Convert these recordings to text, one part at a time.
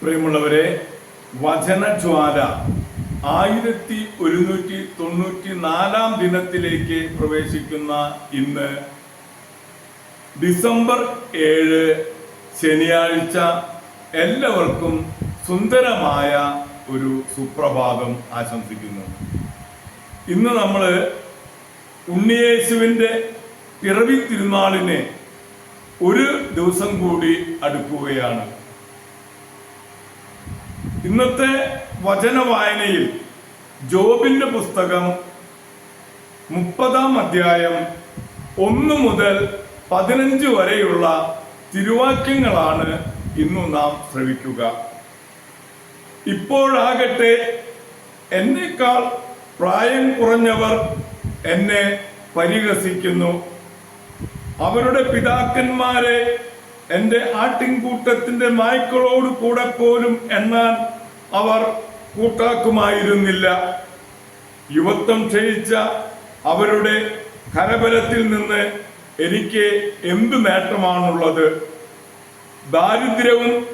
പ്രിയമുള്ളവരെ വചനജ്വാല ആയിരത്തി ഒരുന്നൂറ്റി തൊണ്ണൂറ്റി നാലാം ദിനത്തിലേക്ക് പ്രവേശിക്കുന്ന ഇന്ന് ഡിസംബർ ഏഴ് ശനിയാഴ്ച എല്ലാവർക്കും സുന്ദരമായ ഒരു സുപ്രഭാതം ആശംസിക്കുന്നു. ഇന്ന് നമ്മൾ ഉണ്ണിയേശുവിന്റെ പിറവി തിരുനാളിനെ ഒരു ദിവസം കൂടി അടുക്കുകയാണ്. ഇന്നത്തെ വചന വായനയിൽ ജോബിന്റെ പുസ്തകം മുപ്പതാം അധ്യായം ഒന്ന് മുതൽ പതിനഞ്ച് വരെയുള്ള തിരുവാക്യങ്ങളാണ് ഇന്നു നാം ശ്രവിക്കുക. ഇപ്പോഴാകട്ടെ എന്നേക്കാൾ പ്രായം കുറഞ്ഞവർ എന്നെ പരിഹസിക്കുന്നു. അവരുടെ പിതാക്കന്മാരെ എന്റെ ആട്ടിൻകൂട്ടത്തിന്റെ നായ്ക്കളോട് കൂടെ പോലും എണ്ണാൻ അവർ കൂട്ടാക്കുമായിരുന്നില്ല. യുവത്വം ക്ഷയിച്ച അവരുടെ കരബലത്തിൽ നിന്ന് എനിക്ക് എന്ത് നേട്ടമാണുള്ളത്? ദാരിദ്ര്യവും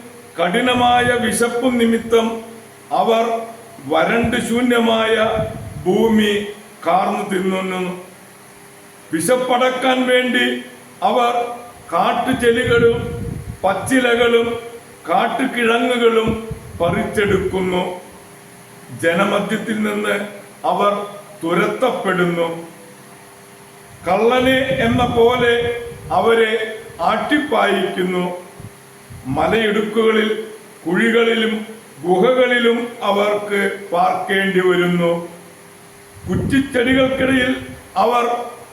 കഠിനമായ വിശപ്പും നിമിത്തം അവർ വരണ്ട് ശൂന്യമായ ഭൂമി കാർന്നു തിന്നുന്നു. വിശപ്പടക്കാൻ വേണ്ടി അവർ കാട്ടുചെലികളും പച്ചിലകളും കാട്ടുകിഴങ്ങുകളും പറിച്ചെടുക്കുന്നു. ജനമധ്യത്തിൽ നിന്ന് അവർ തുരത്തപ്പെടുന്നു. കള്ളനെ എന്ന പോലെ അവരെ ആട്ടിപ്പായിക്കുന്നു. മലയിടുക്കുകളിൽ കുഴികളിലും ഗുഹകളിലും അവർക്ക് പാർക്കേണ്ടി വരുന്നു. കുറ്റിച്ചെടികൾക്കിടയിൽ അവർ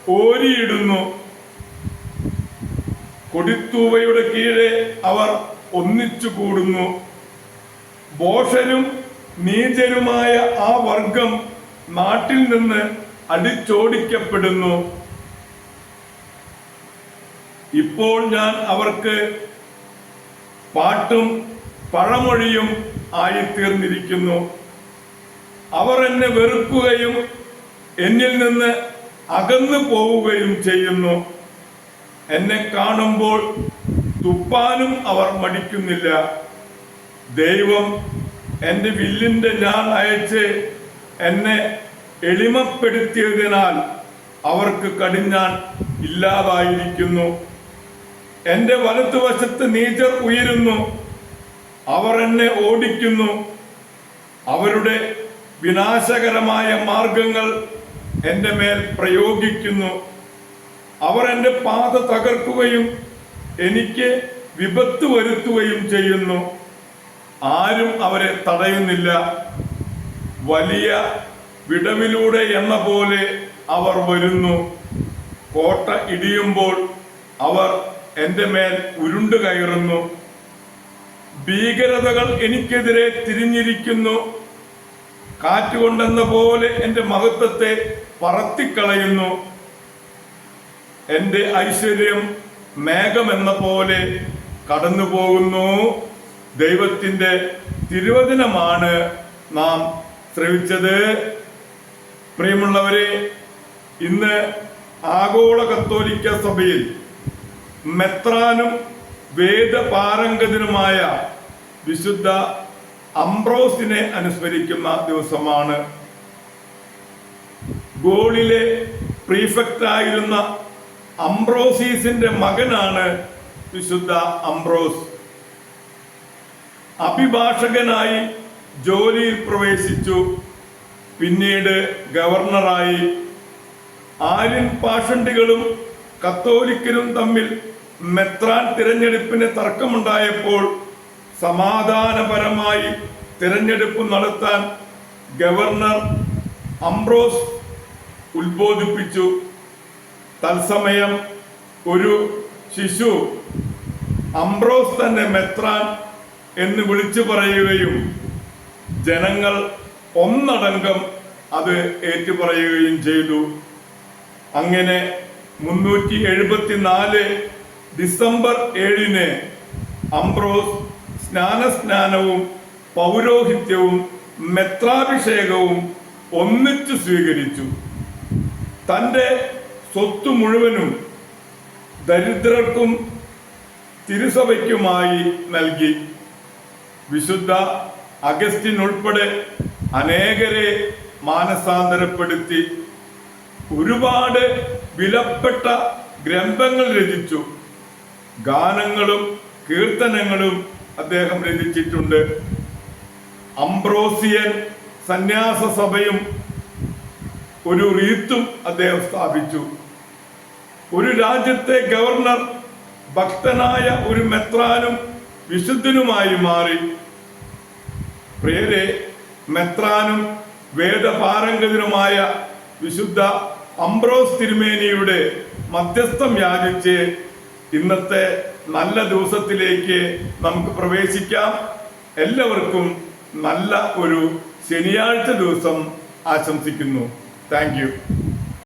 ഓരിയിടുന്നു. കൊടിത്തൂവയുടെ കീഴെ അവർ ഒന്നിച്ചു കൂടുന്നു ബോഷരും നീചരുമായ ആ വർഗം നാട്ടിൽ നിന്ന് അടിച്ചോടിക്കപ്പെടുന്നു. ഇപ്പോൾ ഞാൻ അവർക്ക് പാട്ടും പഴമൊഴിയും ആയിത്തീർന്നിരിക്കുന്നു. അവർ എന്നെ വെറുക്കുകയും എന്നിൽ നിന്ന് അകന്നു പോവുകയും ചെയ്യുന്നു. എന്നെ കാണുമ്പോൾ തുപ്പാനും അവർ മടിക്കുന്നില്ല. ദൈവം എന്റെ വില്ലിന്റെ ഞാൻ അയച്ച് എന്നെ എളിമപ്പെടുത്തിയതിനാൽ അവർക്ക് കടിഞ്ഞാൻ ഇല്ലാതായിരിക്കുന്നു. എന്റെ വലത്തുവശത്ത് നീചർ ഉയരുന്നു. അവർ എന്നെ ഓടിക്കുന്നു. അവരുടെ വിനാശകരമായ മാർഗങ്ങൾ എന്റെ മേൽ പ്രയോഗിക്കുന്നു. അവർ എന്റെ പാത തകർക്കുകയും എനിക്ക് വിപത്ത് വരുത്തുകയും ചെയ്യുന്നു. ആരും അവരെ തടയുന്നില്ല. വലിയ വിടവിലൂടെ എന്ന പോലെ അവർ വരുന്നു. കോട്ട ഇടിയുമ്പോൾ അവർ എന്റെ മേൽ ഉരുണ്ടു കയറുന്നു. ഭീകരതകൾ എനിക്കെതിരെ തിരിഞ്ഞിരിക്കുന്നു. കാറ്റുകൊണ്ടെന്ന പോലെ എന്റെ മഹത്വത്തെ പറത്തിക്കളയുന്നു. എന്റെ ഐശ്വര്യം മേഘമെന്ന പോലെ കടന്നു പോകുന്നു ദൈവത്തിന്റെ തിരുവചനമാണ് നാം ശ്രവിച്ചത്. പ്രിയമുള്ളവരെ ഇന്ന് ആഗോള കത്തോലിക്ക സഭയിൽ മെത്രാനും വേദപാരംഗതനുമായ വിശുദ്ധ അംബ്രോസിനെ അനുസ്മരിക്കുന്ന ദിവസമാണ്. ഗോളിലെ പ്രീഫക്റ്റായിരുന്ന അംബ്രോസീസിന്റെ മകനാണ് വിശുദ്ധ അംബ്രോസ്. അഭിഭാഷകനായി ജോലിയിൽ പ്രവേശിച്ചു. പിന്നീട് ഗവർണറായി. ആര്യൻ പാഷണ്ടികളും കത്തോലിക്കരും തമ്മിൽ മെത്രാൻ തിരഞ്ഞെടുപ്പിന് തർക്കമുണ്ടായപ്പോൾ സമാധാനപരമായി തിരഞ്ഞെടുപ്പ് നടത്താൻ ഗവർണർ അംബ്രോസ് ഉത്ബോധിപ്പിച്ചു. തത്സമയം ഒരു ശിശു അംബ്രോസ് തന്നെ മെത്രാൻ എന്ന് വിളിച്ചു പറയുകയും ജനങ്ങൾ ഒന്നടങ്കം അത് ഏറ്റുപറയുകയും ചെയ്തു. അങ്ങനെ മുന്നൂറ്റി എഴുപത്തിനാല് ഡിസംബർ ഏഴിന് അംബ്രോസ് സ്നാനസ്നാനവും പൗരോഹിത്യവും മെത്രാഭിഷേകവും ഒന്നിച്ചു സ്വീകരിച്ചു. തന്റെ സ്വത്ത് മുഴുവനും ദരിദ്രർക്കും തിരുസഭയ്ക്കുമായി നൽകി. വിശുദ്ധ അഗസ്റ്റിൻ ഉൾപ്പെടെ അനേകരെ മാനസാന്തരപ്പെടുത്തി ഒരുപാട് വിലപ്പെട്ട ഗ്രന്ഥങ്ങൾ രചിച്ചു. ഗാനങ്ങളും കീർത്തനങ്ങളും അദ്ദേഹം രചിച്ചിട്ടുണ്ട്. അംബ്രോസിയൻ സന്യാസ സഭയും ഒരു റീത്തും അദ്ദേഹം സ്ഥാപിച്ചു. ഒരു രാജ്യത്തെ ഗവർണർ ഭക്തനായ ഒരു മെത്രാനും വിശുദ്ധനുമായി മാറി. പ്രിയരെ മെത്രാനും വേദപാരംഗതനുമായ വിശുദ്ധ അംബ്രോസ് തിരുമേനിയുടെ മധ്യസ്ഥം യാചിച്ച് ഇന്നത്തെ നല്ല ദിവസത്തിലേക്ക് നമുക്ക് പ്രവേശിക്കാം. എല്ലാവർക്കും നല്ല ഒരു ശനിയാഴ്ച ദിവസം ആശംസിക്കുന്നു. താങ്ക്